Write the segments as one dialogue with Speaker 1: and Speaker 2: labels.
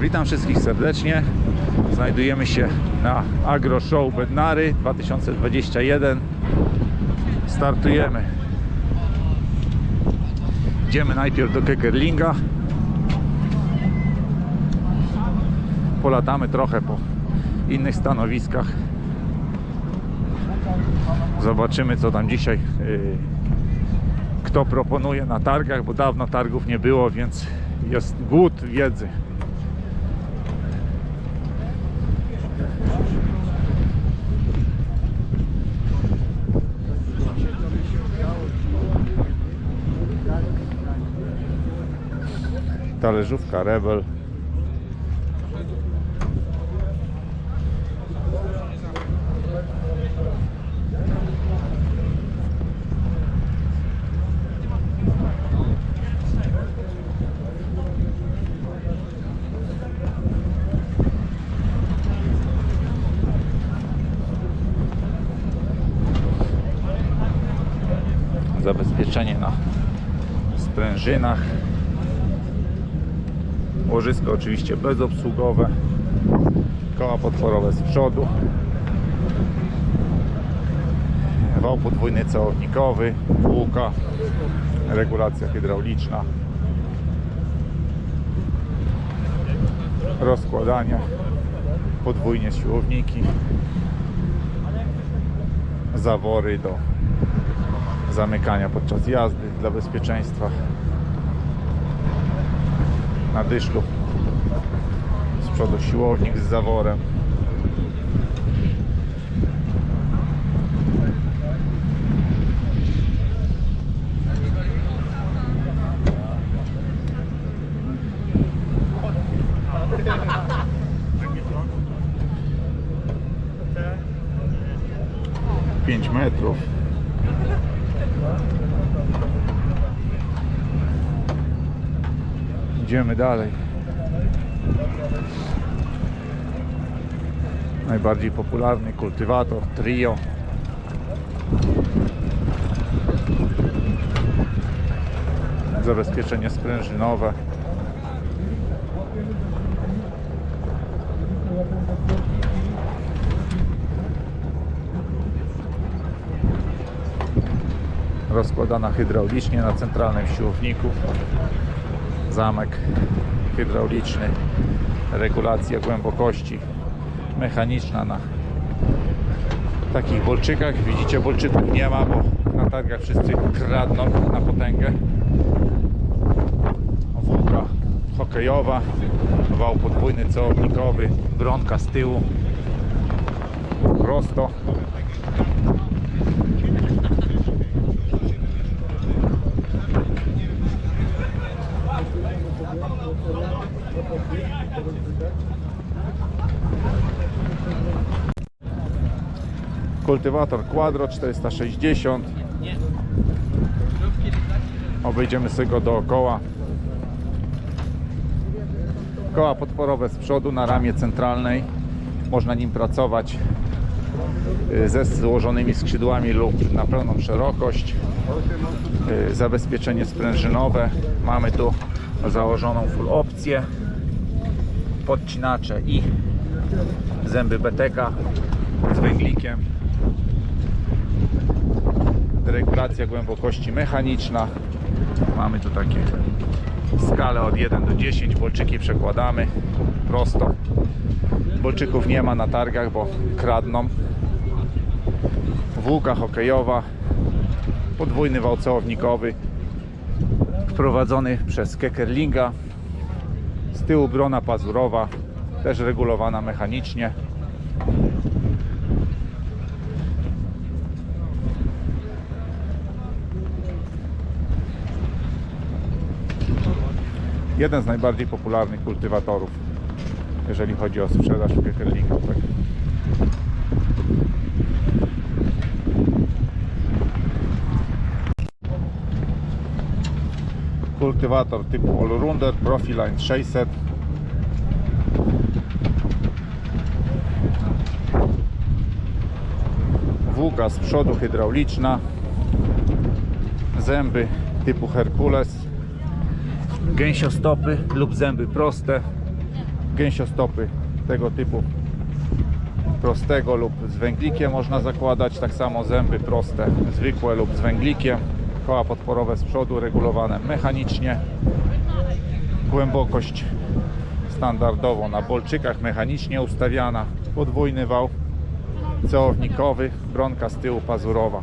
Speaker 1: Witam wszystkich serdecznie. Znajdujemy się na Agro Show Bednary 2021. Startujemy. Idziemy najpierw do Kekerlinga. Polatamy trochę po innych stanowiskach. Zobaczymy co tam dzisiaj yy, kto proponuje na targach, bo dawno targów nie było, więc jest głód wiedzy. Talerzówka Rebel. Zabezpieczenie na sprężynach. Łożysko oczywiście bezobsługowe. Koła podporowe z przodu. Wał podwójny całownikowy, kółka, regulacja hydrauliczna. Rozkładanie, podwójnie siłowniki. Zawory do zamykania podczas jazdy dla bezpieczeństwa na dyszlu. Z przodu siłownik z zaworem. Pięć metrów Idziemy dalej. Najbardziej popularny kultywator Trio. Zabezpieczenie sprężynowe. Rozkładana hydraulicznie na centralnym siłowniku zamek hydrauliczny, regulacja głębokości mechaniczna na takich bolczykach. Widzicie, bolczyków nie ma, bo na targach wszyscy kradną na potęgę. Wółka hokejowa, wał podwójny całownikowy, bronka z tyłu, prosto. Kultywator Quadro 460. Obejdziemy sobie go dookoła. Koła podporowe z przodu na ramię centralnej. Można nim pracować y, ze złożonymi skrzydłami lub na pełną szerokość. Y, Zabezpieczenie sprężynowe. Mamy tu założoną full opcję. Podcinacze i zęby BTK z węglikiem regulacja głębokości mechaniczna. Mamy tu takie skale od 1 do 10 bolczyki przekładamy prosto. Bolczyków nie ma na targach, bo kradną. Włóka hokejowa podwójny wał całownikowy wprowadzony przez Kekerlinga z tyłu brona pazurowa też regulowana mechanicznie jeden z najbardziej popularnych kultywatorów, jeżeli chodzi o sprzedaż w. Tak. Kultywator typu Allrounder Profiline 600 Włóka z przodu hydrauliczna Zęby typu Herkules gęsiostopy lub zęby proste. Gęsiostopy tego typu prostego lub z węglikiem można zakładać, tak samo zęby proste, zwykłe lub z węglikiem, koła podporowe z przodu regulowane mechanicznie, głębokość standardowo na bolczykach mechanicznie ustawiana, podwójny wał cełownikowy, bronka z tyłu pazurowa.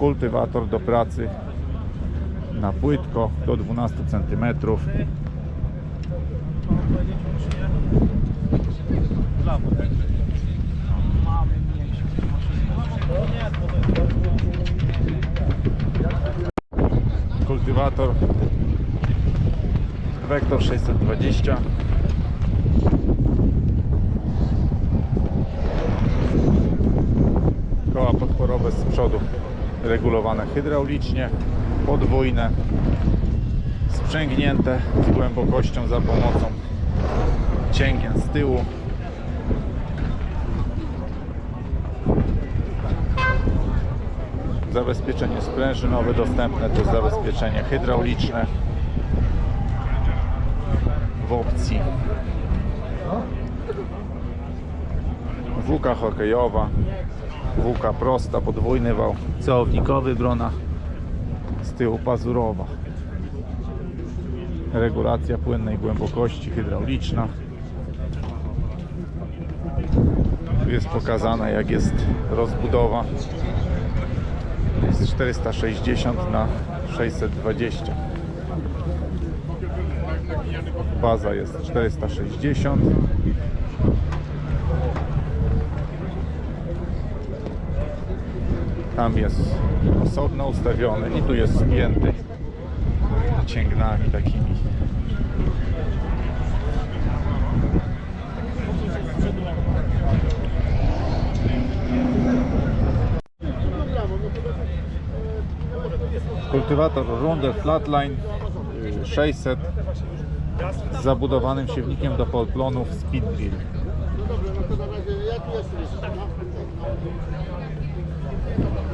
Speaker 1: Kultywator do pracy na płytko do 12 cm. Kultywator Vector 620 koła podporowe z przodu regulowane hydraulicznie, podwójne, sprzęgnięte z głębokością za pomocą cięgien z tyłu. Zabezpieczenie sprężynowe dostępne to jest zabezpieczenie hydrauliczne w opcji włóka hokejowa Włóka prosta, podwójny wał, cełownikowy brona, z tyłu pazurowa. Regulacja płynnej głębokości hydrauliczna. Tu jest pokazane jak jest rozbudowa. Jest 460 na 620. Baza jest 460 Tam jest osobno ustawiony i tu jest spięty cięgnami takimi. Kultywator Runde Flatline y, 600 z zabudowanym siewnikiem do polplonów zęby. Później wał nożowy,
Speaker 2: To, dlatego właśnie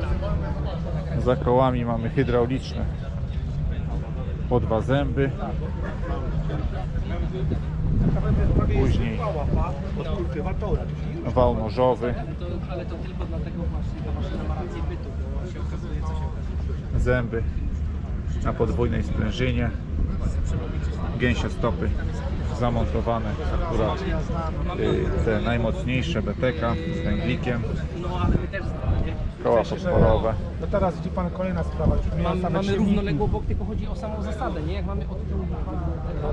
Speaker 2: ta maszyna ma rację bytu, bo się okazuje, co się okazuje.
Speaker 1: zęby na podwójnej sprężynie, gęsiostopy zamontowane akurat y, te najmocniejsze BTK z węglikiem,
Speaker 2: No
Speaker 1: koła podporowe.
Speaker 3: No teraz widzi pan kolejna sprawa, już
Speaker 2: Mam, mamy
Speaker 3: silniki.
Speaker 2: równoległy obok, tylko chodzi o samą zasadę, nie? Jak mamy od tyłu tego, no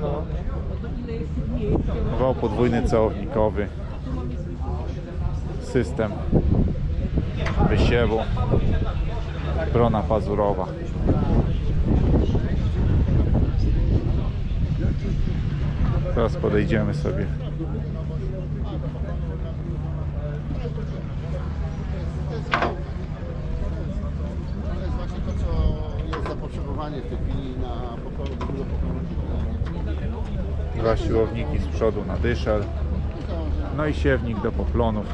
Speaker 2: to ile jest tych miejsc?
Speaker 1: Wał podwójny cełownikowy, system wysiewu, brona pazurowa. Teraz podejdziemy sobie.
Speaker 4: To jest właśnie to, co jest zapotrzebowanie w tej chwili na pokoju do pokoju.
Speaker 1: Dwa siłowniki z przodu na dyszel. No i siewnik do poplonów.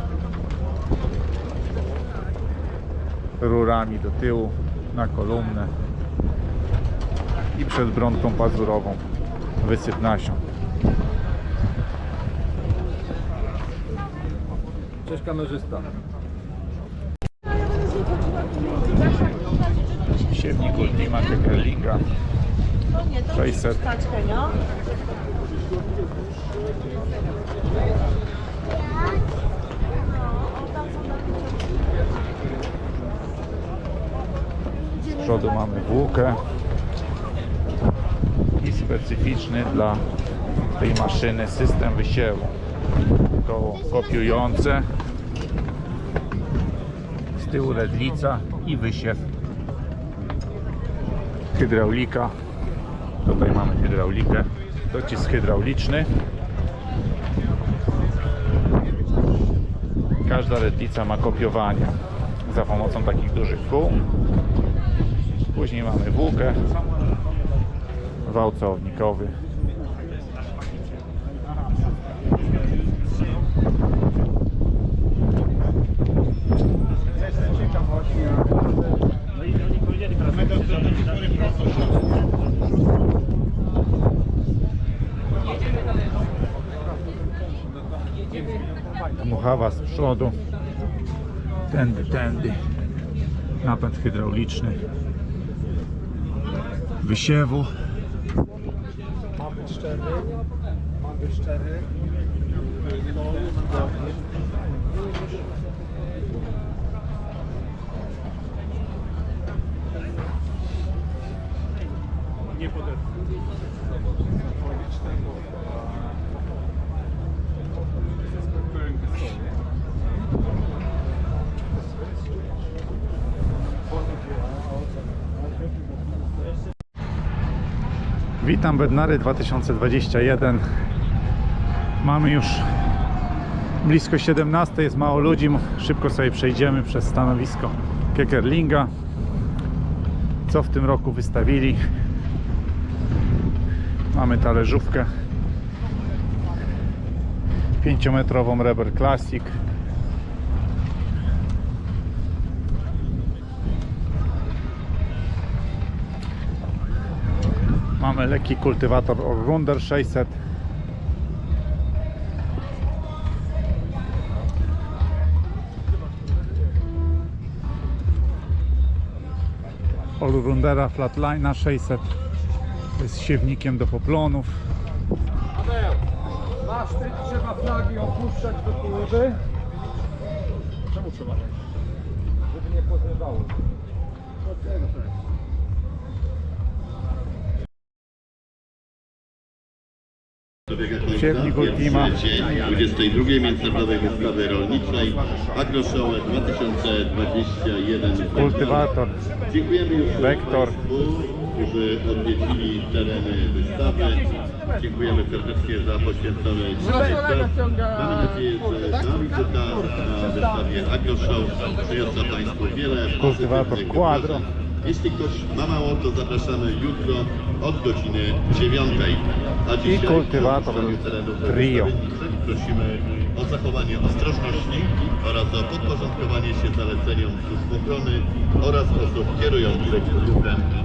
Speaker 1: Rurami do tyłu na kolumnę. I przed bronką pazurową wysyp nasion.
Speaker 5: Cześć kamerzysta.
Speaker 1: Siewnik Ultima Kekerlinga 600. Z przodu mamy włókę i specyficzny dla tej maszyny system wysiewu. Koło kopiujące, z tyłu ledlica i wysiew. Hydraulika. Tutaj mamy hydraulikę. Docisk hydrauliczny. Każda ledlica ma kopiowanie za pomocą takich dużych kół. Później mamy włókę, wał Puchawa z przodu. Tędy, tędy. Napęd hydrauliczny. Wysiewu.
Speaker 3: Ma być szczery. Ma być szczery. Nie podeszło.
Speaker 1: Witam Bednary 2021. Mamy już blisko 17, jest mało ludzi. Szybko sobie przejdziemy przez stanowisko Kekerlinga. Co w tym roku wystawili? Mamy talerzówkę 5-metrową Reber Classic. Mamy lekki kultywator Runder 600. Allroundera Flatlina 600 z siewnikiem do poplonów.
Speaker 5: Na szczyt trzeba flagi opuszczać do połowy. Czemu trzeba? Żeby nie pozrywało.
Speaker 1: Siewnik Ultima.
Speaker 4: Dzień 22 Międzynarodowej Wystawy Rolniczej AgroShow 2021 w Warszawie.
Speaker 1: Kultywator.
Speaker 4: Dziękujemy już
Speaker 1: Vektor.
Speaker 4: Państwu, którzy odwiedzili tereny wystawy. Dziękujemy serdecznie za poświęcony czas. Mamy nadzieję, że ta wizyta na wystawie AgroShow przyniosła Państwu wiele
Speaker 1: Kultywator
Speaker 4: pozytywnych
Speaker 1: Quadro.
Speaker 4: wrażeń. Jeśli ktoś ma mało, to zapraszamy jutro od godziny 9. A dzisiaj
Speaker 1: kultywator
Speaker 4: wystawienniczych prosimy o zachowanie ostrożności oraz o podporządkowanie się zaleceniom służb ochrony oraz osób kierujących ruchem